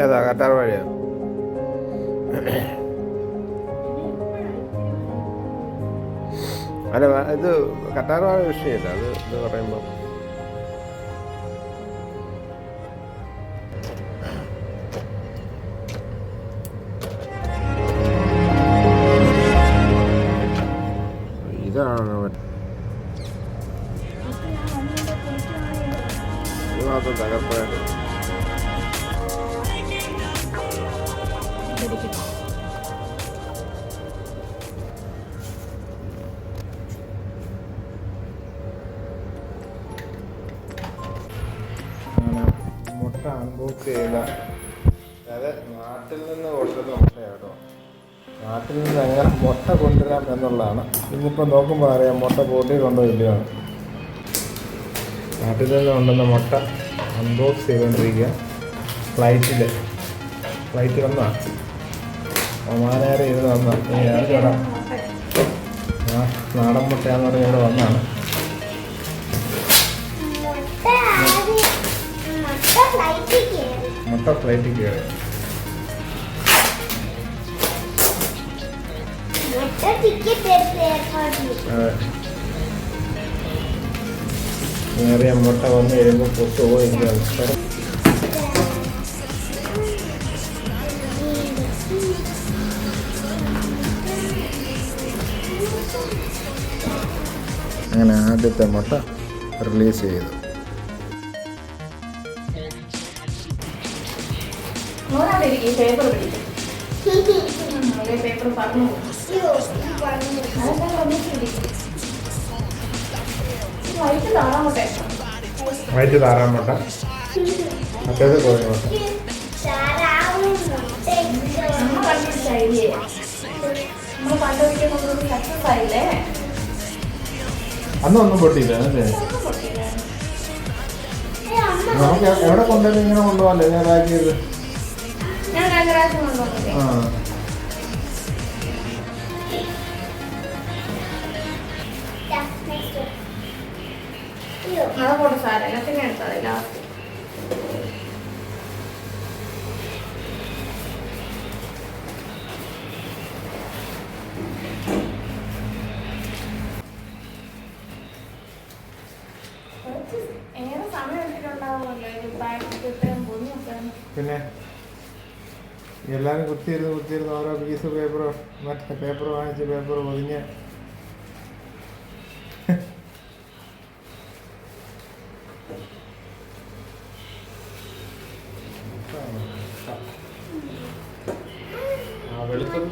ഏതാ കറ്റാർ വാഴയാ? അല്ല ഇത് കറ്റാർ വാഴ വിഷയമില്ല അത് ഇത് പറയുമ്പോൾ മുട്ട അൺബോക്സ് ചെയ്ത അതായത് നാട്ടിൽ നിന്ന് കൊണ്ടുവരുന്ന മുട്ടയാട്ടോ. നാട്ടിൽ നിന്ന് എങ്ങനെ മുട്ട കൊണ്ടുവരാം എന്നുള്ളതാണ്. ഇന്നിപ്പോൾ നോക്കുമ്പോൾ അറിയാം മുട്ട പൊട്ടിയിട്ടുണ്ടോ ഇല്ലയാണ് നാട്ടിൽ നിന്ന് കൊണ്ടുവന്ന മുട്ട അൺബോക്സ് ചെയ്തുകൊണ്ടിരിക്കുക ഫ്ലൈറ്റിൽ ഫ്ലൈറ്റ് വന്നാണ് ഒമാനേറെ ഞാൻ ചേട്ടാ നാടൻ മുട്ടയാന്ന് പറഞ്ഞാൽ ഇവിടെ വന്നാണ്. അതെ നേറിയ മുട്ട വന്ന് കഴിയുമ്പോൾ പൊട്ടു പോയിരിക്കും അവസരം അങ്ങനെ ആദ്യത്തെ മുട്ട റിലീസ് ചെയ്തു ഈ പേപ്പർ പിടിക്കും. അതേ പറഞ്ഞു വൈകിട്ട് വയറ്റ് താറാൻ മുട്ട മറ്റേത് കോഴി മുട്ട താറാവും മുട്ട നമ്മൾ കണ്ടുപിടിച്ച ഐഡിയ നമ്മൾ കണ്ടുപിടിക്കുന്നത് സക്സസ് ആയില്ലേ? അന്ന് ഒന്നും പൊട്ടിയില്ല അല്ലേ. നമുക്ക് എവിടെ കൊണ്ടുവന്ന് ഇങ്ങനെ കൊണ്ടുപോകാല്ലേ ഞാൻ പാക്ക് ആ. അത് പോട്ടെ സാരം എല്ലാത്തിനും എടുത്തത് ലാസ്റ്റ് കുറച്ച് ഏറെ സമയം എടുത്തിട്ടുണ്ടാവുമല്ലോ? ഇത്രയും പൊന്നി പിന്നെ? എല്ലാവരും കുത്തിയിരുന്ന് കുത്തിയിരുന്ന് ഓരോ പീസ് പേപ്പർ മറ്റേ പേപ്പർ വാങ്ങിച്ച് പേപ്പർ പൊതിഞ്ഞ്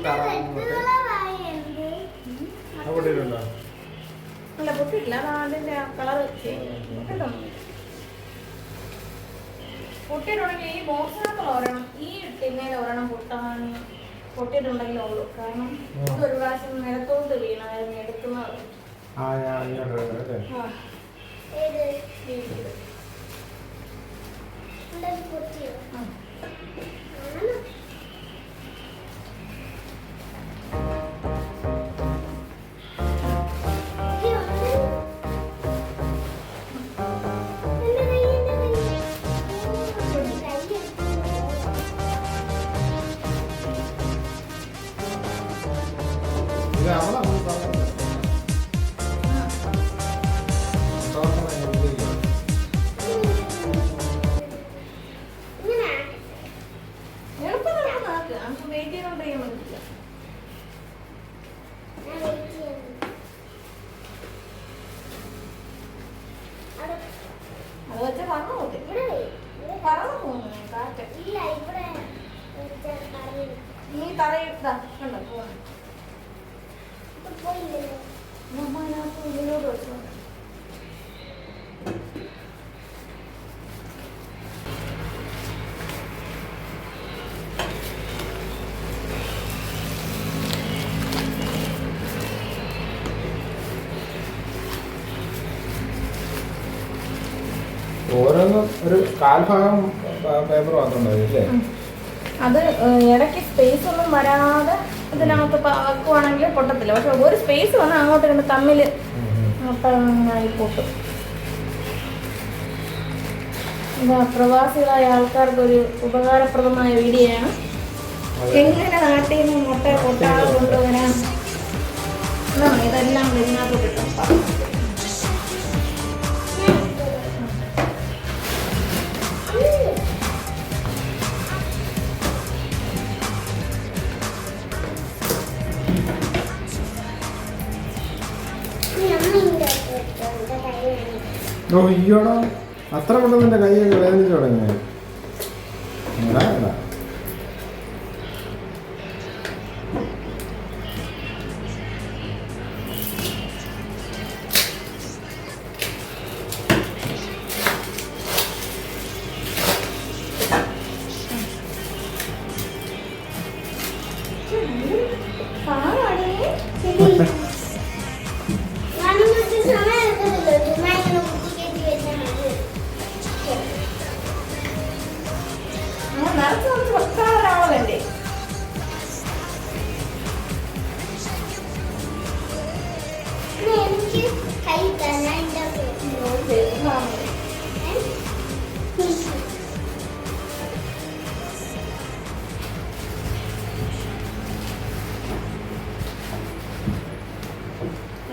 താറാവുന്നൊക്കെ ആ പൊട്ടിയിട്ടുണ്ടോ? കളർ കേട്ടോ പൊട്ടിയിട്ടുണ്ടെങ്കിൽ ഈ ബോക്സിനകത്തുള്ള ഒരെണ്ണം ഈ ടിന്നയിൽ ഒരെണ്ണം പൊട്ടാൻ പൊട്ടിയിട്ടുണ്ടെങ്കിൽ ഉള്ളൂ. കാരണം ഇത് ഒരു പ്രാവശ്യം നിലത്തോട്ട് വീണായിരുന്നു എടുക്കുന്നത്. ആ. Selam. കാൽഭാഗം പേപ്പർ മാത്രം അല്ലേ അത് ഇടയ്ക്ക് സ്പേസ് ഒന്നും വരാതെ ഇതിനകത്ത് ആക്കുവാണെങ്കിൽ പൊട്ടത്തില്ല. പക്ഷെ ഒരു സ്പേസ് വന്നാൽ അങ്ങോട്ട് രണ്ട് തമ്മിൽ നന്നായി പൊട്ടും. പ്രവാസികളായ ആൾക്കാർക്ക് ഒരു ഉപകാരപ്രദമായ വീഡിയോ ആണ് എങ്ങനെ നാട്ടിൽ നിന്ന് മുട്ട പൊട്ടാതെ കൊണ്ടുവരാൻ ഇതെല്ലാം ഇതിനകത്ത് കിട്ടും. ഓ അയ്യോടാ അത്ര പെട്ടെന്ന് എന്റെ കൈയൊക്കെ വേദനിച്ചു തുടങ്ങി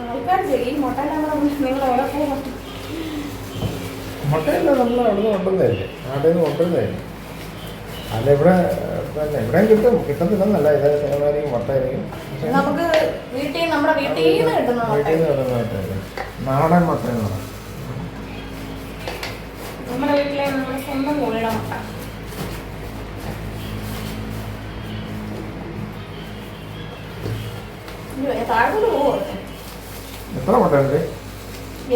ആൾക്കാർ മുട്ടയെല്ലാം നിങ്ങൾ നമ്മൾ അവിടെ നിന്ന് കൊണ്ടുവന്നതല്ലേ? നാട്ടിൽ നിന്ന് കൊണ്ടുവന്നതല്ലേ? അല്ല ഇവിടെ പിന്നെ കിട്ടും. കിട്ടുന്നില്ലെന്നല്ല ഇത് തേങ്ങായിരിക്കും മുട്ടയായിരിക്കും നമുക്ക് വീട്ടിൽ നമ്മുടെ വീട്ടിൽ നിന്ന് കിട്ടുന്ന മുട്ട വീട്ടിൽ നിന്ന് കിട്ടുന്ന മുട്ടയല്ലേ നാടൻ മുട്ട എന്ന് പറയും നമ്മുടെ വീട്ടിലെ നമ്മുടെ സ്വന്തം കോഴിയുടെ മുട്ട. താഴോട്ട് എത്ര മുട്ടയുണ്ട്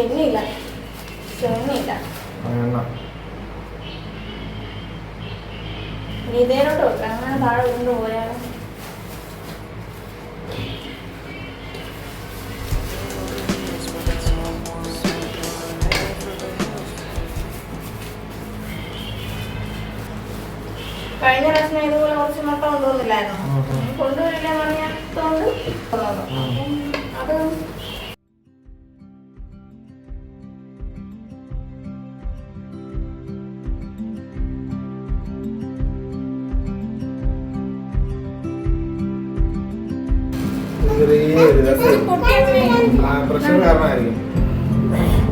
എണ്ണയില്ല. എണ്ണ. വെക്കാം. അങ്ങനെ താഴെ കഴിഞ്ഞ പ്രാവശ്യം ഇതുപോലെ കുറച്ച് മുട്ട കൊണ്ടുവന്നില്ലായിരുന്നു. കൊണ്ടുവരില്ല പറഞ്ഞോണ്ട് അത് പ്രഷർ കാരണമായിരിക്കും.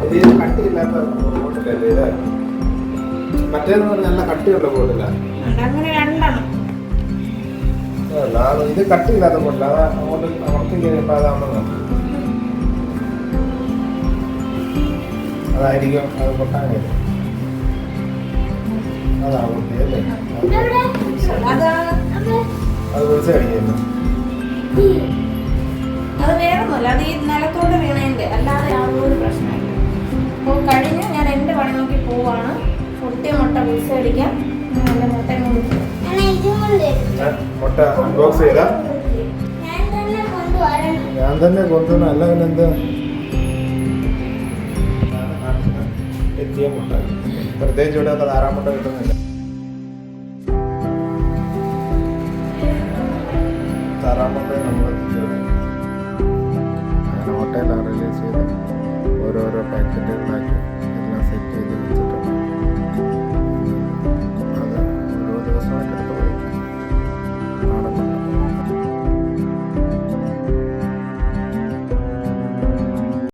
ഇത് കട്ടിയില്ലാത്ത ബോട്ടിലല്ലേ ഇത് മറ്റേന്ന് പറഞ്ഞാൽ നല്ല കട്ടിയുള്ള ബോട്ടില്ല ഇത് കട്ടിയില്ലാത്ത ബോട്ടില്ല അത് അങ്ങോട്ട് അമർത്തി കഴിയുമ്പോൾ അതാണെന്ന് അതായിരിക്കും അത് പൊട്ടാൻ കഴിയും അതാ പൊട്ടി അല്ലേ? അത് വിളിച്ച് കഴിയുന്നു അത് വേറൊന്നുമല്ല അത് ഈ നിലത്തോട് വീണതിന്റെ അല്ലാതെ യാതൊരു പ്രശ്നമില്ല. അപ്പോൾ കഴിഞ്ഞ് ഞാൻ എന്റെ പണി നോക്കി പോവാണ്. മുട്ടയും മുട്ട നല്ല ഇതും കൊണ്ട് വരും. മുട്ട അൺബോക്സ് ഞാൻ തന്നെ കൊണ്ടുവരണം. ഞാൻ തന്നെ കൊണ്ടുവന്ന അല്ല പിന്നെന്ത് എത്തിയ മുട്ട. പ്രത്യേകിച്ച് ഇവിടെ ഒക്കെ താറാൻ മുട്ട കിട്ടുന്നില്ല. താറാൻ മുട്ട നമ്മൾ കൊട്ടയിലാണ് റിലീസ് ചെയ്ത് ഓരോരോ പാക്കറ്റുകളാക്കി എല്ലാം സെറ്റ് ചെയ്ത് വെച്ചിട്ടുണ്ട്.